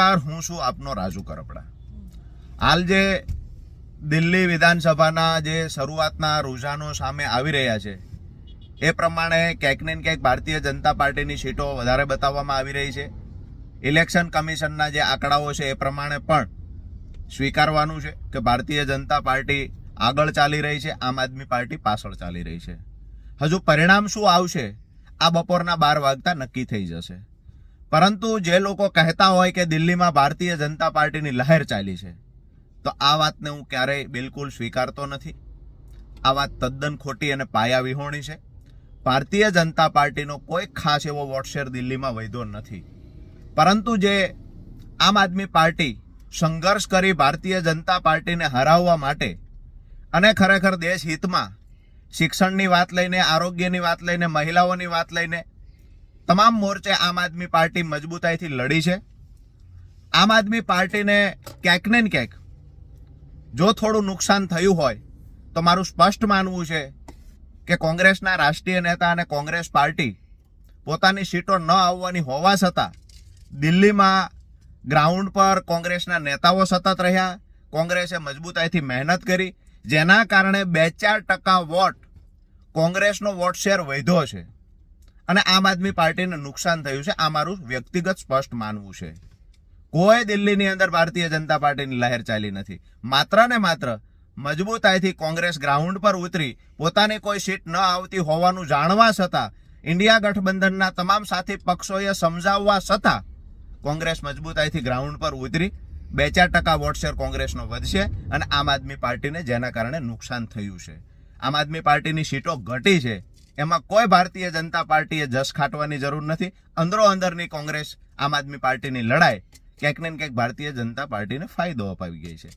નમસ્કાર હું છું આપનો રાજુ કરપડા. હાલ જે દિલ્હી વિધાનસભાના જે શરૂઆતના રૂઝાનો સામે આવી રહ્યા છે, એ પ્રમાણે ક્યાંક ને ક્યાંક ભારતીય જનતા પાર્ટીની સીટો વધારે બતાવવામાં આવી રહી છે. ઇલેક્શન કમિશનના જે આંકડાઓ છે, એ પ્રમાણે પણ સ્વીકારવાનું છે કે ભારતીય જનતા પાર્ટી આગળ ચાલી રહી છે, આમ આદમી પાર્ટી પાછળ ચાલી રહી છે. હજુ પરિણામ શું આવશે, આ બપોરના બાર વાગતા નક્કી થઈ જશે. પરંતુ જે લોકો કહેતા હોય કે દિલ્હીમાં ભારતીય જનતા પાર્ટીની લહેર ચાલી છે, તો આ વાતને હું ક્યારેય બિલકુલ સ્વીકારતો નથી. આ વાત તદ્દન ખોટી અને પાયા વિહોણી છે. ભારતીય જનતા પાર્ટીનો કોઈ ખાસ એવો વોટશેર દિલ્હીમાં વધ્યો નથી. પરંતુ જે આમ આદમી પાર્ટી સંઘર્ષ કરી ભારતીય જનતા પાર્ટીને હરાવવા માટે અને ખરેખર દેશ હિતમાં શિક્ષણની વાત લઈને, આરોગ્યની વાત લઈને, મહિલાઓની વાત લઈને તમામ મોરચે આમ આદમી પાર્ટી મજબૂતાઈથી લડી છે. આમ આદમી પાર્ટીને ક્યાંક ને ક્યાંક જો થોડું નુકસાન થયું હોય, તો મારું સ્પષ્ટ માનવું છે કે કોંગ્રેસના રાષ્ટ્રીય નેતા અને કોંગ્રેસ પાર્ટી પોતાની સીટો ન આવવાની હોવા છતાં દિલ્હીમાં ગ્રાઉન્ડ પર કોંગ્રેસના નેતાઓ સતત રહ્યા, કોંગ્રેસે મજબૂતાઈથી મહેનત કરી, જેના કારણે બે ચાર ટકા વોટ કોંગ્રેસનો વોટ શેર વધ્યો છે. અને આમ આદમી પાર્ટીને નુકસાન થયું છે, આ મારું વ્યક્તિગત સ્પષ્ટ માનવું છે. કોઈ દિલ્હીની અંદર ભારતીય જનતા પાર્ટીની લહેર ચાલી નથી. માત્ર ને માત્ર મજબૂતાઈથી કોંગ્રેસ ગ્રાઉન્ડ પર ઉતરી, પોતાની કોઈ સીટ ન આવતી હોવાનું જાણવા છતાં, ઇન્ડિયા ગઠબંધનના તમામ સાથી પક્ષોએ સમજાવવા છતાં, કોંગ્રેસ મજબૂતાઈથી ગ્રાઉન્ડ પર ઉતરી, બે ચાર ટકા વોટ શેર કોંગ્રેસનો વધશે અને આમ આદમી પાર્ટીને જેના કારણે નુકસાન થયું છે. આમ આદમી પાર્ટીની સીટો ઘટી છે. એમાં કોઈ ભારતીય જનતા પાર્ટીએ જસ ખાટવાની જરૂર નથી. અંદરો અંદરની કોંગ્રેસ આમ આદમી પાર્ટીની લડાઈ ક્યાંક ને ક્યાંક ભારતીય જનતા પાર્ટીને ફાયદો અપાવી ગઈ છે.